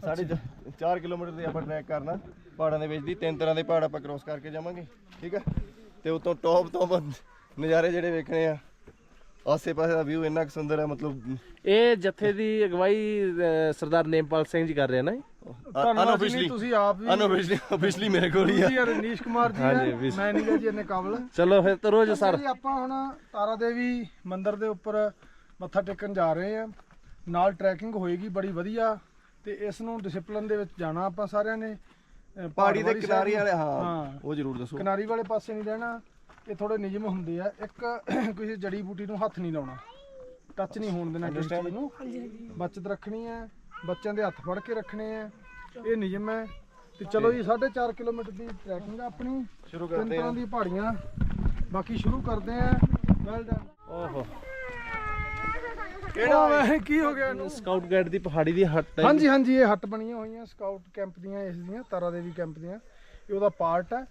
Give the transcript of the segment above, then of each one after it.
ਸਾਢੇ 4 ਕਿਲੋਮੀਟਰ ਦੀ ਆਪਾਂ ਟਰੈਕ ਕਰਨਾ। ਪਹਾੜਾਂ ਦੇ ਵਿੱਚ ਦੀ ਤਿੰਨ ਤਰ੍ਹਾਂ ਦੇ ਪਹਾੜ ਆਪਾਂ ਕ੍ਰੋਸ ਕਰਕੇ ਜਾਵਾਂਗੇ ਠੀਕ ਆ? ਤੇ ਉਤੋਂ ਟੌਪ ਤੋਂ ਨਜ਼ਾਰੇ ਜਿਹੜੇ ਵੇਖਣੇ ਆ ਆਸੇ ਪਾਸੇ ਦਾ ਵਿਊ ਇੰਨਾ ਕੁ ਸੁੰਦਰ ਹੈ ਮਤਲਬ ਇਹ ਜਥੇ ਦੀ ਅਗਵਾਈ ਸਰਦਾਰ ਨੇਮਪਾਲ ਸਿੰਘ ਜੀ ਕਰ ਰਹੇ ਨਾ ਨਹੀਂ, ਤੁਸੀਂ ਆਪ ਵੀ ਅਨਆਫੀਸ਼ੀਅਲੀ ਅਫੀਸ਼ੀਅਲੀ ਮੇਰੇ ਕੋਲ ਹੀ ਆ। ਯਾਰ ਨੀਸ਼ ਕੁਮਾਰ ਜੀ ਹੈ ਮੈਂ ਨਹੀਂ ਜੀ ਇੰਨੇ ਕਾਬਲ। ਚਲੋ ਫਿਰ ਤਰੋ ਜੀ ਸਰ। ਜੀ ਆਪਾਂ ਹੁਣ ਤਾਰਾ ਦੇਵੀ ਮੰਦਿਰ ਦੇ ਉੱਪਰ ਮੱਥਾ ਟੇਕਣ ਜਾ ਰਹੇ ਆ। ਨਾਲ ਟਰੈਕਿੰਗ ਹੋਏਗੀ ਬੜੀ ਵਧੀਆ। ਤੇ ਇਸ ਨੂੰ ਡਿਸਪਲਿਨ ਦੇ ਵਿੱਚ ਜਾਣਾ ਆਪਾਂ ਸਾਰਿਆਂ ਨੇ ਅਹ ਪਹਾੜੀ ਦੇ ਵਾਲੀ ਕਿਨਾਰੇ ਵਾਲੇ ਹਾਂ ਉਹ ਜ਼ਰੂਰ ਦੱਸੋ। ਕਿਨਾਰੀ ਵਾਲੇ ਪਾਸੇ ਨਹੀਂ ਰਹਿਣਾ ਇਹ ਥੋੜੇ ਨਿਯਮ ਹੁੰਦੇ ਆ। ਇੱਕ ਕਿਸੇ ਜੜੀ ਬੂਟੀ ਨੂੰ ਹੱਥ ਨਹੀਂ ਲਾਉਣਾ। ਟੱਚ ਨਹੀਂ ਹੋਣ ਦੇਣਾ ਕਿਸੇ ਚੀਜ਼ ਨੂੰ। ਬਚਤ ਰੱਖਣੀ ਹੈ ਬੱਚਿਆਂ ਦੇ ਹੱਥ ਫੜ ਕੇ ਰੱਖਣੇ ਆ ਇਹ ਨਿਯਮ ਹੈ। ਤੇ ਚਲੋ ਜੀ 4.5 ਕਿਲੋਮੀਟਰ ਦੀ ਟਰੈਕਿੰਗ ਆ ਆਪਣੀ। ਸ਼ੁਰੂ ਤਿੰਨ ਕਰਦੇ ਤਰ੍ਹਾਂ ਦੀ ਪਹਾੜੀਆਂ। ਬਾਕੀ ਸ਼ੁਰੂ ਕਰਦੇ ਆ ਵੈਲ ਡਨ ਓਹੋ। ਕਿਹੜਾ ਕੀ ਹੋ ਗਿਆ ਇਹਨੂੰ? ਸਕਾਊਟ ਗਾਈਡ ਦੀ ਪਹਾੜੀ ਦੀ ਹੱਟ ਹੈ। ਹਾਂਜੀ ਹਾਂਜੀ ਇਹ ਹੱਟ ਬਣੀਆਂ ਹੋਈਆਂ ਸਕਾਊਟ ਕੈਂਪ ਦੀਆਂ ਇਸ ਦੀਆਂ ਤਾਰਾ ਦੇਵੀ ਕੈਂਪ ਦੀਆਂ। ਇਹ ਉਹਦਾ ਪਾਰਟ ਹੈ।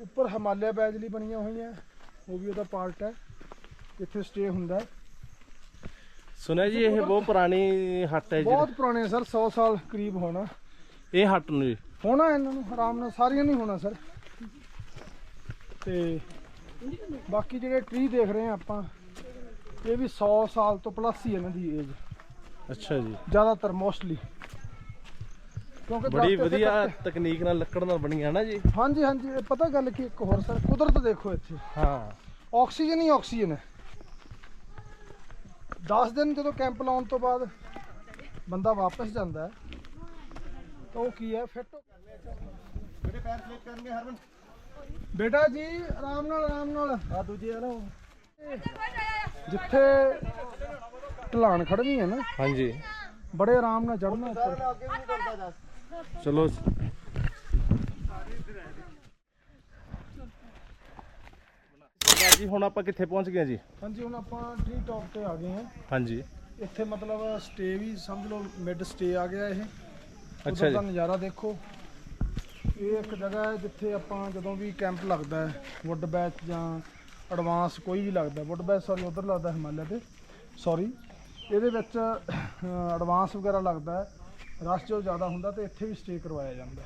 ਉੱਪਰ ਹਿਮਾਲਿਆ ਬੈਜ ਲਈ ਬਣੀਆਂ ਹੋਈਆਂ। ਉਹ ਵੀ ਉਹਦਾ ਪਾਰਟ ਹੈ। ਇੱਥੇ ਸਟੇ ਹੁੰਦਾ ਹੈ। ਸੁਣਿਆ ਜੀ ਇਹ ਬਹੁਤ ਪੁਰਾਣੀ ਹੱਟ ਹੈ ਬਹੁਤ ਜੀ ਪੁਰਾਣੇ ਸਰ 100 ਸਾਲ ਕਰੀਬ ਹੋਣਾ। ਇਹ ਹੱਟ ਨੂੰ ਜੀ। ਹੋਣਾ ਇਹਨਾਂ ਨੂੰ ਆਰਾਮ ਨਾਲ ਸਾਰੀਆਂ ਨਹੀਂ ਹੋਣਾ ਸਰ। ਤੇ ਬਾਕੀ ਜਿਹੜੇ ਟਰੀ ਦੇਖ ਰਹੇ ਆ ਆਪਾਂ ਇਹ ਵੀ 100 ਸਾਲ ਤੋਂ ਪਲੱਸ ਹੀ ਇਹਨਾਂ ਦੀ ਏਜ ਅੱਛਾ ਜੀ। ਜ਼ਿਆਦਾਤਰ ਮੋਸਟਲੀ ਕਿਉਂਕਿ ਬੜੀ ਦਰਖਤ ਇੱਥੇ ਵਧੀਆ ਕੱਟੇ- ਤਕਨੀਕ ਨਾਲ ਲੱਕੜ ਨਾਲ ਬਣੀਆਂ ਨਾ ਜੀ। ਹਾਂਜੀ ਹਾਂਜੀ ਇਹ ਪਤਾ ਗੱਲ ਕੀ ਇੱਕ ਹੋਰ ਸਰ ਕੁਦਰਤ ਦੇਖੋ ਇੱਥੇ। ਹਾਂ। ਆਕਸੀਜਨ ਹੀ ਆਕਸੀਜਨ ਹੈ। 10 ਦਿਨ ਜਦੋਂ ਕੈਂਪ ਲਾਉਣ ਤੋਂ ਬਾਅਦ ਬੰਦਾ ਵਾਪਸ ਜਾਂਦਾ ਹੈ ਤਾਂ ਉਹ ਕੀ ਹੈ ਫਿੱਟ ਜਿਹੜੇ ਪੈਰ ਸਲਿਪ ਕਰਨਗੇ ਹਰਮਨ। ਬੇਟਾ ਜੀ ਆਰਾਮ ਨਾਲ ਆਰਾਮ ਨਾਲ। ਆ ਦੂਜੇ ਆ ਨਾ ਉਹ। ਜਿੱਥੇ ਢਲਾਣ ਖੜਨੀ ਹੈ ਨਾ ਹਾਂਜੀ। ਬੜੇ ਆਰਾਮ ਨਾਲ ਚੜਨਾ ਉੱਪਰ ਚਲੋ ਸਰਦਾਰ ਜੀ ਹੁਣ ਆਪਾਂ ਕਿੱਥੇ ਪਹੁੰਚ ਗਏ ਜੀ? ਹਾਂਜੀ ਹੁਣ ਆਪਾਂ ਟ੍ਰੀ ਟੌਪ ਤੇ ਆ ਗਏ ਹਾਂ। ਹਾਂਜੀ। ਇੱਥੇ ਮਤਲਬ ਸਟੇ ਵੀ ਸਮਝ ਲਓ ਮਿਡ ਸਟੇ ਆ ਗਿਆ ਇਹ। ਅੱਛਾ ਜੀ। ਨਜ਼ਾਰਾ ਦੇਖੋ। ਇਹ ਇੱਕ ਜਗ੍ਹਾ ਹੈ ਜਿੱਥੇ ਆਪਾਂ ਜਦੋਂ ਵੀ ਕੈਂਪ ਲੱਗਦਾ ਹੈ ਵੁੱਡ ਬੈਚ ਜਾਂ ਐਡਵਾਂਸ ਕੋਈ ਵੀ ਲੱਗਦਾ ਵੁੱਡ ਬੈਸ ਸੌਰੀ ਉਧਰ ਲੱਗਦਾ ਹਿਮਾਲਿਆ ਤੇ। ਸੌਰੀ ਇਹਦੇ ਵਿੱਚ ਐਡਵਾਂਸ ਵਗੈਰਾ ਲੱਗਦਾ ਰਸ਼ ਜੋ ਜ਼ਿਆਦਾ ਹੁੰਦਾ ਤੇ ਇੱਥੇ ਵੀ ਸਟੇ ਕਰਵਾਇਆ ਜਾਂਦਾ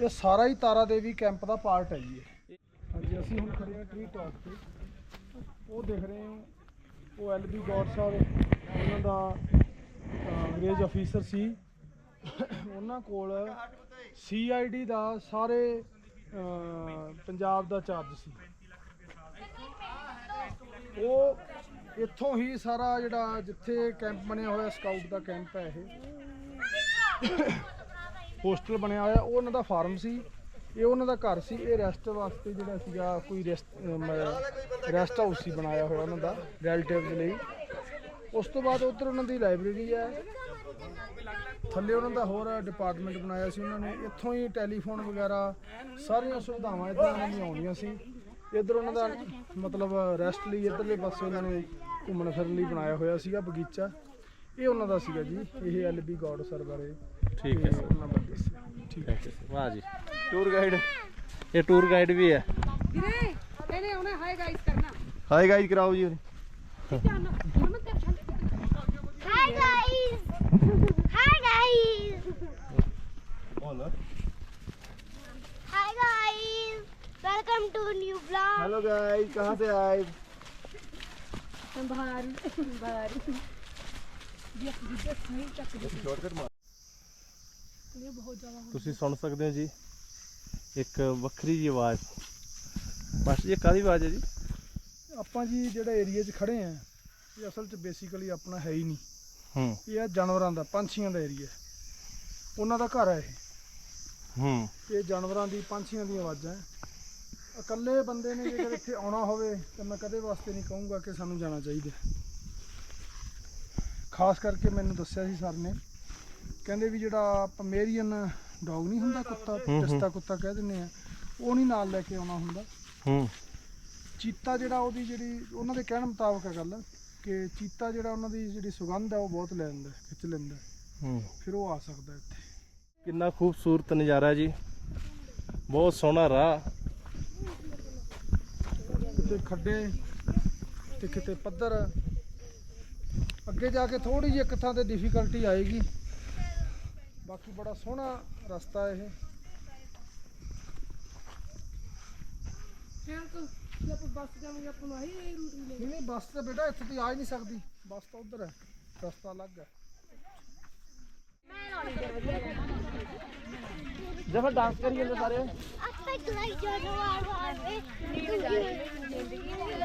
ਇਹ ਸਾਰਾ ਹੀ ਤਾਰਾ ਦੇਵੀ ਕੈਂਪ ਦਾ ਪਾਰਟ ਹੈ ਜੀ ਇਹ। ਹਾਂਜੀ, ਅਸੀਂ ਹੁਣ ਖੜੇ ਹਾਂ ਟ੍ਰੀ ਟੌਪ ਤੇ। ਉਹ ਦੇਖ ਰਹੇ ਹੋ, ਉਹ ਐਲਬੀ ਗੌਡ ਸਾਹਿਬ, ਉਹਨਾਂ ਦਾ ਅੰਗਰੇਜ਼ ਅਫੀਸਰ ਸੀ। ਉਹਨਾਂ ਕੋਲ ਸੀਆਈਡੀ ਦਾ ਸਾਰੇ ਪੰਜਾਬ ਦਾ ਚਾਰਜ ਸੀ ਉਹ ਇੱਥੋਂ ਹੀ ਸਾਰਾ ਜਿਹੜਾ ਜਿੱਥੇ ਕੈਂਪ ਬਣਿਆ ਹੋਇਆ, ਸਕਾਊਟ ਦਾ ਕੈਂਪ ਹੈ ਇਹ। ਹੋਸਟਲ ਬਣਿਆ ਹੋਇਆ, ਉਹ ਉਹਨਾਂ ਦਾ ਫਾਰਮ ਸੀ। ਇਹ ਉਹਨਾਂ ਦਾ ਘਰ ਸੀ। ਇਹ ਰੈਸਟ ਵਾਸਤੇ ਜਿਹੜਾ ਸੀਗਾ, ਕੋਈ ਰੈਸਟ ਰੈਸਟ ਹਾਊਸ ਸੀ ਬਣਾਇਆ ਹੋਇਆ ਉਹਨਾਂ ਦਾ ਰਿਲੇਟਿਵ ਦੇ ਲਈ। ਉਸ ਤੋਂ ਬਾਅਦ ਉੱਧਰ ਉਹਨਾਂ ਦੀ ਲਾਇਬ੍ਰੇਰੀ ਹੈ। ਥੱਲੇ ਉਹਨਾਂ ਦਾ ਹੋਰ ਡਿਪਾਰਟਮੈਂਟ ਬਣਾਇਆ ਸੀ ਉਹਨਾਂ ਨੇ। ਇੱਥੋਂ ਹੀ ਟੈਲੀਫੋਨ ਵਗੈਰਾ, ਸਾਰੀਆਂ ਸੁਵਿਧਾਵਾਂ ਇੱਧਰ ਉਹਨਾਂ ਦੀਆਂ ਆਉਂਦੀਆਂ ਸੀ। ਇੱਧਰ ਉਹਨਾਂ ਦਾ ਮਤਲਬ ਰੈਸਟ ਲਈ ਇੱਧਰਲੇ ਪਾਸੇ ਉਹਨਾਂ ਨੇ ਘੁੰਮਣ ਫਿਰਨ ਲਈ ਬਣਾਇਆ ਹੋਇਆ ਸੀਗਾ ਬਗੀਚਾ। ਇਹ ਉਹਨਾਂ ਦਾ ਸੀਗਾ ਜੀ ਇਹ ਐਲਬੀ ਗੌਡ ਸਰ ਬਾਰੇ ਠੀਕ ਹੈ ਸਰ। ਉਹਨਾਂ ਬਾਰੇ ਠੀਕ ਹੈ। ਵਾਹ ਜੀ। ਟੂਰ ਗਾਈਡ ਇਹ ਟੂਰ ਗਾਈਡ ਵੀ ਹੈ। ਵੀਰੇ ਇਹਨੇ ਉਹਨੇ ਹਾਈ ਗਾਈਸ ਕਰਨਾ। ਹਾਈ ਗਾਈਜ਼ ਕਰਾਓ ਜੀ! ਬੋਲ! Welcome to new vlog. Hello guys कहाँ से आए ਬਾਹਰ ਬਾਹਰ ਇਹ ਜਿੱਦੇ ਸਹੀ ਚੱਕ ਦੇ शॉर्टकट मार ਇਹ ਬਹੁਤ ਜ਼ਿਆਦਾ ਤੁਸੀਂ ਸੁਣ ਸਕਦੇ ਹੋ ਜੀ ਇੱਕ ਵੱਖਰੀ ਜਿਹੀ ਆਵਾਜ਼ ਬਸ ਜੀ ਇਹ ਕਾਦੀ ਆਵਾਜ਼ ਹੈ ਜੀ ਆਪਾਂ ਜੀ ਜਿਹੜਾ ਏਰੀਆ 'ਚ ਖੜੇ ਆ ਇਹ ਅਸਲ 'ਚ ਬੇਸਿਕਲੀ ਆਪਣਾ ਹੈ ਹੀ ਨਹੀਂ ਹੂੰ ਇਹ ਆ ਜਾਨਵਰਾਂ ਦਾ ਪੰਛੀਆਂ ਦਾ ਏਰੀਆ ਉਹਨਾਂ ਦਾ ਘਰ ਹੈ ਇਹ ਹੂੰ ਇਹ ਜਾਨਵਰਾਂ ਦੀ ਪੰਛੀਆਂ ਦੀਆਂ ਆਵਾਜ਼ਾਂ ਹੈ। ਇਕੱਲੇ ਬੰਦੇ ਨੇ ਜੇਕਰ ਇੱਥੇ ਆਉਣਾ ਹੋਵੇ ਤਾਂ ਮੈਂ ਕਦੇ ਵਾਸਤੇ ਨਹੀਂ ਕਹੂੰਗਾ ਕਿ ਸਾਨੂੰ ਜਾਣਾ ਚਾਹੀਦਾ ਖਾਸ ਕਰਕੇ ਮੈਨੂੰ ਦੱਸਿਆ ਸੀ ਸਰ ਨੇ ਕਹਿੰਦੇ ਵੀ ਜਿਹੜਾ ਪਮੇਰੀਅਨ ਡੌਗ ਨਹੀਂ ਹੁੰਦਾ ਕੁੱਤਾ। ਪਿਸਤਾ ਕੁੱਤਾ ਕਹਿ ਦਿੰਦੇ ਆ ਉਹ ਨਹੀਂ ਨਾਲ ਲੈ ਕੇ ਆਉਣਾ ਹੁੰਦਾ। ਹੂੰ। ਚੀਤਾ ਜਿਹੜਾ ਉਹਦੀ ਜਿਹੜੀ ਉਹਨਾਂ ਦੇ ਕਹਿਣ ਮੁਤਾਬਕ ਹੈ ਗੱਲ ਕਿ ਚੀਤਾ ਜਿਹੜਾ ਉਹਨਾਂ ਦੀ ਜਿਹੜੀ ਸੁਗੰਧ ਹੈ ਉਹ ਬਹੁਤ ਲੈ ਲੈਂਦਾ ਖਿੱਚ ਲੈਂਦਾ। ਹੂੰ। ਫਿਰ ਉਹ ਆ ਸਕਦਾ ਇੱਥੇ। ਕਿੰਨਾ ਖੂਬਸੂਰਤ ਨਜ਼ਾਰਾ ਜੀ। ਬਹੁਤ ਸੋਹਣਾ ਰਾਹ। ਕਿਤੇ ਖੱਡੇ ਤੇ ਕਿਤੇ ਪੱਧਰ। ਅੱਗੇ ਜਾ ਕੇ ਥੋੜੀ ਜਿਹੀ ਇੱਕ ਥਾਂ ਤੇ ਡਿਫਿਕਲਟੀ ਆਏਗੀ। ਬਾਕੀ ਬੜਾ ਸੋਹਣਾ ਰਸਤਾ ਇਹ। ਨਹੀਂ ਨਹੀਂ ਬੱਸ ਤੇ ਬੇਟਾ ਇੱਥੇ ਤੇ ਆ ਹੀ ਨਹੀਂ ਸਕਦੀ। ਬੱਸ ਤਾਂ ਉਧਰ ਹੈ ਰਸਤਾ ਅਲੱਗ ਹੈ। ਜੇ ਫਿਰ ਡਾਂਸ ਕਰੀ ਜਾਂਦੇ ਸਾਰੇ। ਆਪਾਂ ਕਲਾਈ ਜਾਨੋ ਵਾਰ ਵੇ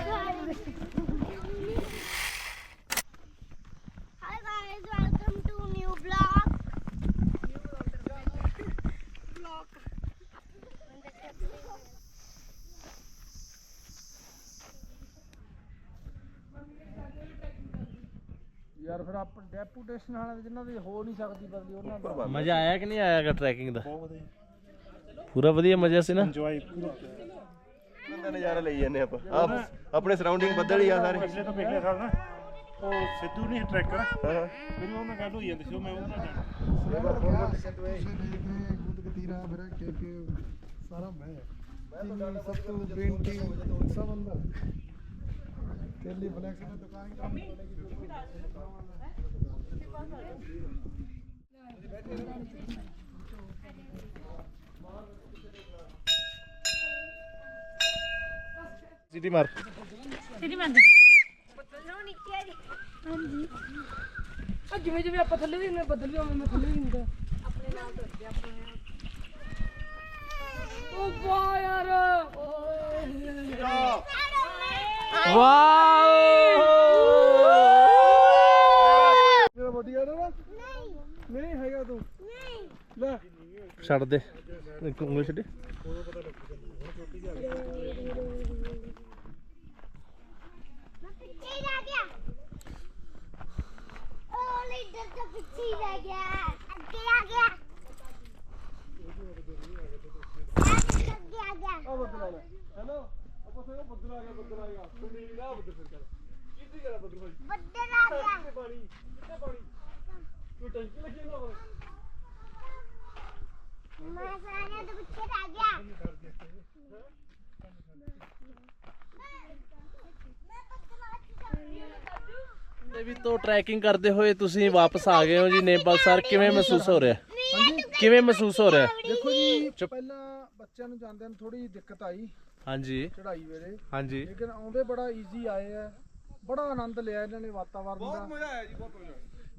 Hi ਯਾਰ ਫਿਰ ਆਪ ਡੈਪੂਟੇਸ਼ਨ ਵਾਲਿਆਂ ਦੇ ਜਿਨ੍ਹਾਂ ਦੀ ਹੋ ਨਹੀਂ ਸਕਦੀ ਬਦਲੀ ਉਹਨਾਂ ਦਾ। ਮਜ਼ਾ ਆਇਆ ਕਿ ਨਹੀਂ ਆਇਆਗਾ ਟਰੈਕਿੰਗ ਦਾ? ਪੂਰਾ ਵਧੀਆ ਮਜ਼ਾ ਸੀ ਨਾ? ਦਾ ਨਜ਼ਾਰਾ ਲਈ ਜਾਂਦੇ ਆਪਾਂ? ਆਪ ਆਪਣੇ ਸਰਾਊਂਡਿੰਗ ਬੱਦਲ ਹੀ ਆ ਸਾਰੇ। ਪਿਛਲੇ ਤੋਂ ਪਿਛਲੇ ਸਾਲ ਨਾ ਉਹ ਸਿੱਧੂ ਨਹੀਂ ਟਰੈਕਰ ਹਾਂ ਮੈਨੂੰ ਉਹਨਾਂ ਗੱਲ ਹੋਈ ਜਾਂਦੀ ਸੀ ਉਹ ਮੈਂ ਉਹਨਾਂ ਨਾਲ ਜਾਣਾ। ਖੁਦ ਕਤੀਰਾ ਫਿਰ ਕੇ ਕੇ ਸਾਰਾ ਮੈਂ। ਸਭ ਤੋਂ ਪੇਂਟਿੰਗ ਸਭ ਅੰਦਰ ਦਿੱਲੀ ਫਲੈਕਸ ਦੀ ਦੁਕਾਨ ਸਿਟੀ ਮਾਰ। ਸਿਟੀ ਮਾਰ ਦੇ। ਪਤਲੋ ਨਿੱਕੀ ਆ ਜੀ। ਹਾਂਜੀ। ਆ ਜਿਵੇਂ ਜਿਵੇਂ ਆਪਾਂ ਥੱਲੇ ਦੀ ਨੇ ਬਦਲ ਲਿਆ ਮੈਂ ਥੱਲੇ ਨਹੀਂ ਹੁੰਦਾ। ਆਪਣੇ ਨਾਲ ਤੋਂ ਅੱਗੇ ਆਪਣੇ ਉਹ ਵਾਹ ਯਾਰ! ਓਏ। ਯਾਰ ਵਾਓ। ਮੇਰਾ ਬੋਡੀ ਆ ਨਾ ਨਹੀਂ ਨਹੀਂ ਹੈਗਾ ਤੂੰ। ਨਹੀਂ। ਲੈ। ਛੱਡ ਦੇ। ਇੱਕ ਉਂਗਲ ਛੱਡੇ। ਉਹਨੂੰ ਪਤਾ ਲੱਗੂਗਾ ਹੁਣ ਛੋਟੀ ਜਾ ਟਰੈਕਿੰਗ ਕਰਦੇ ਹੋਏ ਤੁਸੀਂ ਵਾਪਸ ਆ ਗਏ ਹੋ ਜੀ ਨੇਪਾਲ ਸਰ ਕਿਵੇਂ ਮਹਿਸੂਸ ਹੋ ਰਿਹਾ? ਕਿਵੇਂ ਮਹਿਸੂਸ ਹੋ ਰਿਹਾ? ਦੇਖੋ ਜੀ ਪਹਿਲਾਂ ਬੱਚਿਆਂ ਨੂੰ ਜਾਂਦੇ ਨੂੰ ਥੋੜੀ ਦਿੱਕਤ ਆਈ ਹਾਂਜੀ। ਚੜਾਈ ਵੇਲੇ। ਹਾਂਜੀ। ਲੇਕਿਨ ਆਉਂਦੇ ਬੜਾ ਈਜ਼ੀ ਆਏ ਆ। ਬੜਾ ਆਨੰਦ ਲਿਆ ਇਹਨਾਂ ਨੇ ਵਾਤਾਵਰਨ ਦਾ। ਬਹੁਤ ਮਜ਼ਾ ਆਇਆ ਜੀ ਬਹੁਤ ਮਜ਼ਾ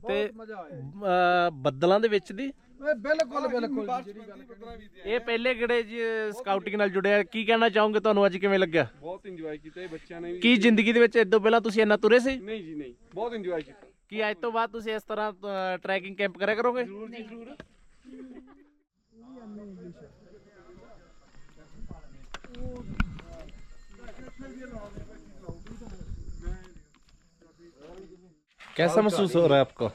ਤੇ- ਬਹੁਤ ਮਜ਼ਾ ਆਇਆ ਅਹ ਬੱਦਲਾਂ ਦੇ ਵਿੱਚ ਦੀ? ਇਹ ਬਿਲਕੁਲ ਬਿਲਕੁਲ ਜੀ, ਜਿਹੜੀ ਗੱਲ ਕਰੀ ਇਹ ਪਹਿਲੇ ਗੜੇ ਜੀ ਸਕਾਊਟਿੰਗ ਨਾਲ ਜੁੜਿਆ? ਕੀ ਕਹਿਣਾ ਚਾਹੋਗੇ ਤੁਹਾਨੂੰ ਅੱਜ ਕਿਵੇਂ ਲੱਗਿਆ? ਬਹੁਤ ਇੰਜੋਏ ਕੀਤਾ ਇਹ ਬੱਚਿਆਂ ਨੇ ਵੀ। ਕੀ ਜ਼ਿੰਦਗੀ ਦੇ ਵਿੱਚ ਇਦੋਂ ਪਹਿਲਾਂ ਤੁਸੀਂ ਇੰਨਾ ਤੁਰੇ ਸੀ? ਨਹੀਂ ਜੀ ਨਹੀਂ। ਬਹੁਤ ਇੰਜੋਏ ਕੀਤਾ। ਕੀ ਅੱਜ ਤੋਂ ਬਾਅਦ ਤੁਸੀਂ ਇਸ ਤਰ੍ਹਾਂ ਟਰੈਕਿੰਗ ਕੈਂਪ ਕਰਿਆ ਕਰੋਗੇ? कैसा महसूस हो रहा है आपको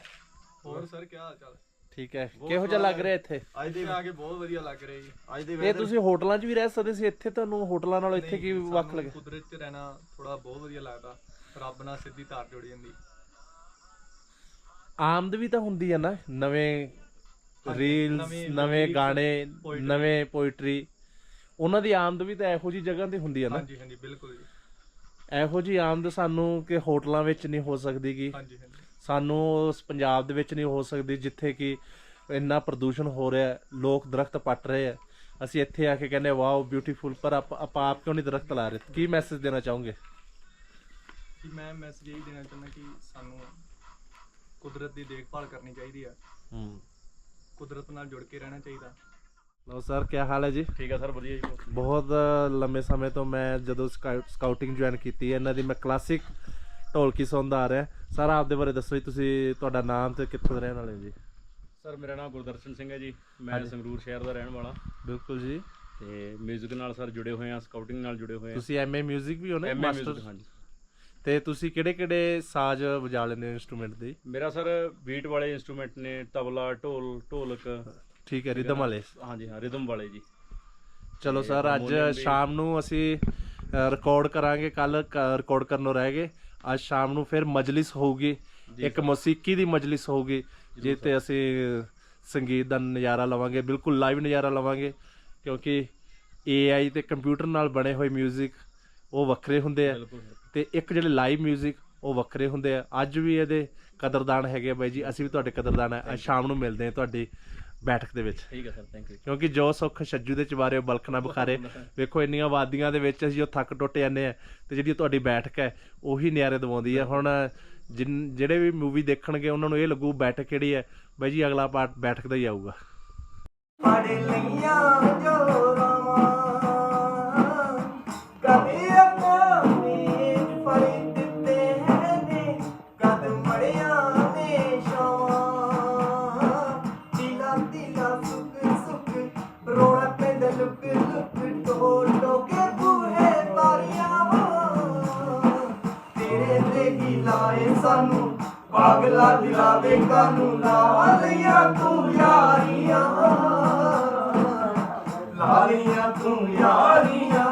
ਹੋਰ ਸਰ ਕੀ ਹਾਲ ਚਾਲ ਠੀਕ ਹੈ ਕਿਹੋ ਜਿਹਾ ਲੱਗ ਰਿਹਾ ਇੱਥੇ ਅੱਜ ਦੇ ਆ ਕੇ ਬਹੁਤ ਵਧੀਆ ਲੱਗ ਰਿਹਾ ਜੀ ਅੱਜ ਦੇ ਇਹ ਤੁਸੀਂ ਹੋਟਲਾਂ 'ਚ ਵੀ ਰਹਿ ਸਕਦੇ ਸੀ ਇੱਥੇ ਤੁਹਾਨੂੰ ਹੋਟਲਾਂ ਨਾਲੋਂ ਇੱਥੇ ਕੀ ਵੱਖ ਲੱਗੇ ਕੁਦਰਤ 'ਚ ਰਹਿਣਾ ਥੋੜਾ ਬਹੁਤ ਵਧੀਆ ਲੱਗਦਾ ਰੱਬ ਨਾਲ ਸਿੱਧੀ ਤਾਰ ਜੁੜ ਜਾਂਦੀ ਆਮਦ ਵੀ ਤਾਂ ਹੁੰਦੀ ਹੈ ਨਾ ਨਵੇਂ ਰੀਲਸ ਨਵੇਂ ਨਵੇਂ lyrics, ਗਾਣੇ poetry। ਨਵੇਂ ਪੋਇਟਰੀ ਉਹਨਾਂ ਦੀ ਆਮਦ ਵੀ ਤਾਂ ਇਹੋ ਜੀ ਜਗ੍ਹਾ ਤੇ ਹੁੰਦੀ ਹੈ ਨਾ ਹਾਂਜੀ ਹਾਂਜੀ ਬਿਲਕੁਲ ਜੀ ਇਹੋ ਜੀ ਆਮਦ ਸਾਨੂੰ ਕਿ ਹੋਟਲਾਂ ਵਿੱਚ ਨਹੀਂ ਹੋ ਸਕਦੀ ਗੀ ਹਾਂਜੀ ਹਾਂਜੀ ਸਾਨੂੰ ਉਸ ਪੰਜਾਬ ਦੇ ਵਿੱਚ ਨਹੀਂ ਹੋ ਸਕਦੀ ਜਿੱਥੇ ਕਿ ਇੰਨਾ ਪ੍ਰਦੂਸ਼ਣ ਹੋ ਰਿਹਾ ਹੈ, ਲੋਕ ਦਰਖਤ ਪੱਟ ਰਹੇ ਆ ਅਸੀਂ ਇੱਥੇ ਆ ਕੇ ਕਹਿੰਦੇ ਵਾਓ ਬਿਊਟੀਫੁਲ ਪਰ ਆਪ ਆਪਾਂ ਆਪ ਕਿਉਂ ਨਹੀਂ ਦਰਖਤ ਲਾ ਰਹੇ? ਕੀ ਮੈਸੇਜ ਦੇਣਾ ਚਾਹੋਗੇ? ਕਿ ਮੈਂ ਮੈਸੇਜ ਇਹ ਦੇਣਾ ਚਾਹੁੰਦਾ ਕਿ ਸਾਨੂੰ ਕੁਦਰਤ ਦੀ ਦੇਖਭਾਲ ਕਰਨੀ ਚਾਹੀਦੀ ਆ। ਹੂੰ। ਕੁਦਰਤ ਨਾਲ ਜੁੜ ਕੇ ਰਹਿਣਾ ਚਾਹੀਦਾ। ਲੋ ਸਰ ਕੀ ਹਾਲ ਹੈ ਜੀ? ਠੀਕ ਆ ਸਰ ਵਧੀਆ ਜੀ। ਬਹੁਤ ਲੰਮੇ ਸਮੇਂ ਤੋਂ ਮੈਂ ਜਦੋਂ ਸਕਾਊਟਿੰਗ ਜੁਆਇਨ ਕੀਤੀ ਹੈ ਇਹਨਾਂ ਦੀ ਮੈਂ ਕਲਾਸਿਕ ਢੋਲਕੀ ਸੁਣਦਾ ਆ ਰਿਹਾ ਸਰ ਆਪਦੇ ਬਾਰੇ ਦੱਸੋ ਜੀ ਤੁਸੀਂ ਤੁਹਾਡਾ ਨਾਮ ਤੇ ਕਿੱਥੋਂ ਦੇ ਰਹਿਣ ਵਾਲੇ ਹੋ ਜੀ ਸਰ ਮੇਰਾ ਨਾਮ ਗੁਰਦਰਸ਼ਨ ਸਿੰਘ ਹੈ ਜੀ ਮੈਂ ਸੰਗਰੂਰ ਸ਼ਹਿਰ ਦਾ ਰਹਿਣ ਵਾਲਾ ਬਿਲਕੁਲ ਜੀ ਤੇ 뮤직 ਨਾਲ ਸਰ ਜੁੜੇ ਹੋਏ ਆ ਸਕਾਊਟਿੰਗ ਨਾਲ ਜੁੜੇ ਹੋਏ ਆ ਤੁਸੀਂ ਐਮਏ 뮤직 ਵੀ ਹੋ ਨਾ ਐਮਏ ਮਾਸਟਰ 뮤직 ਹਾਂਜੀ ਤੇ ਤੁਸੀਂ ਕਿਹੜੇ ਕਿਹੜੇ ਸਾਜ਼ ਵਜਾ ਲੈਂਦੇ ਹੋ ਇਨਸਟਰੂਮੈਂਟ ਦੇ ਮੇਰਾ ਸਰ ਬੀਟ ਵਾਲੇ ਇਨਸਟਰੂਮੈਂਟ ਨੇ ਤਬਲਾ ਢੋਲ ਢੋਲਕ ਠੀਕ ਹੈ ਰਿਦਮ ਵਾਲੇ ਹਾਂਜੀ ਹਾਂ ਰਿਦਮ ਵਾਲੇ ਜੀ ਚਲੋ ਤੇ ਸਰ ਅੱਜ ਹਾਰਮੋਨੀਅਮ ਵੀ- ਸ਼ਾਮ ਨੂੰ ਅਸੀਂ ਰਿਕਾਰਡ ਕਰਾਂਗੇ ਕੱਲ ਰਿਕਾਰਡ ਕਰਨੋਂ ਰਹਿ ਗਏ ਅੱਜ ਸ਼ਾਮ ਨੂੰ ਫਿਰ ਮਜਲਿਸ ਹੋਊਗੀ ਇੱਕ ਮੌਸੀਕੀ ਦੀ ਮਜਲਿਸ ਹੋਊਗੀ ਜਿਸ ਤੇ ਅਸੀਂ ਸੰਗੀਤ ਦਾ ਨਜ਼ਾਰਾ ਲਵਾਂਗੇ ਬਿਲਕੁਲ ਲਾਈਵ ਨਜ਼ਾਰਾ ਲਵਾਂਗੇ ਕਿਉਂਕਿ AI ਤੇ ਕੰਪਿਊਟਰ ਨਾਲ ਬਣੇ ਹੋਏ 뮤직 ਉਹ ਵੱਖਰੇ ਹੁੰਦੇ ਆ ਬਿਲਕੁਲ ਤੇ ਇੱਕ ਜਿਹੜੇ ਲਾਈਵ 뮤직 ਉਹ ਵੱਖਰੇ ਹੁੰਦੇ ਆ ਅੱਜ ਵੀ ਇਹਦੇ ਕਦਰਦਾਨ ਹੈਗੇ ਆ ਬਾਈ ਜੀ ਅਸੀਂ ਵੀ ਤੁਹਾਡੇ ਕਦਰਦਾਨ ਆ ਅੱਜ ਸ਼ਾਮ ਨੂੰ ਮਿਲਦੇ ਆ ਤੁਹਾਡੀ ਬੈਠਕ ਦੇ ਵਿੱਚ। ਠੀਕ ਹੈ ਸਰ ਥੈਂਕ ਯੂ ਕਿਉਂਕਿ ਜੋ ਸੁੱਖ ਛੱਜੂ ਦੇ ਚਵਾਰੇ ਬਲਖ ਨਾ ਬੁਖਾਰੇ। ਵੇਖੋ ਇੰਨੀਆਂ ਵਾਦੀਆਂ ਦੇ ਵਿੱਚ ਅਸੀਂ ਜੋ ਥੱਕ ਟੁੱਟ ਜਾਂਦੇ ਆ ਤੇ ਜਿਹੜੀ ਤੁਹਾਡੀ ਬੈਠਕ ਹੈ ਉਹੀ ਨਿਆਰੇ ਦਵਾਉਂਦੀ ਹੈ ਹੁਣ ਜਿਹੜੇ ਵੀ ਮੂਵੀ ਦੇਖਣਗੇ ਉਹਨਾਂ ਨੂੰ ਇਹ ਲੱਗੂ ਬੈਠਕ ਕਿਹੜੀ ਹੈ। ਬਾਈ ਜੀ ਅਗਲਾ ਪਾਰਟ ਬੈਠਕ ਦਾ ਹੀ ਆਊਗਾ। ਪੜ ਲਈਆਂ ਜੋ ਲਾ ਤੂੰ ਯਾਰੀਆਂ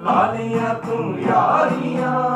ਲਾਲੀਆਂ ਤੂੰ ਯਾਰੀਆਂ।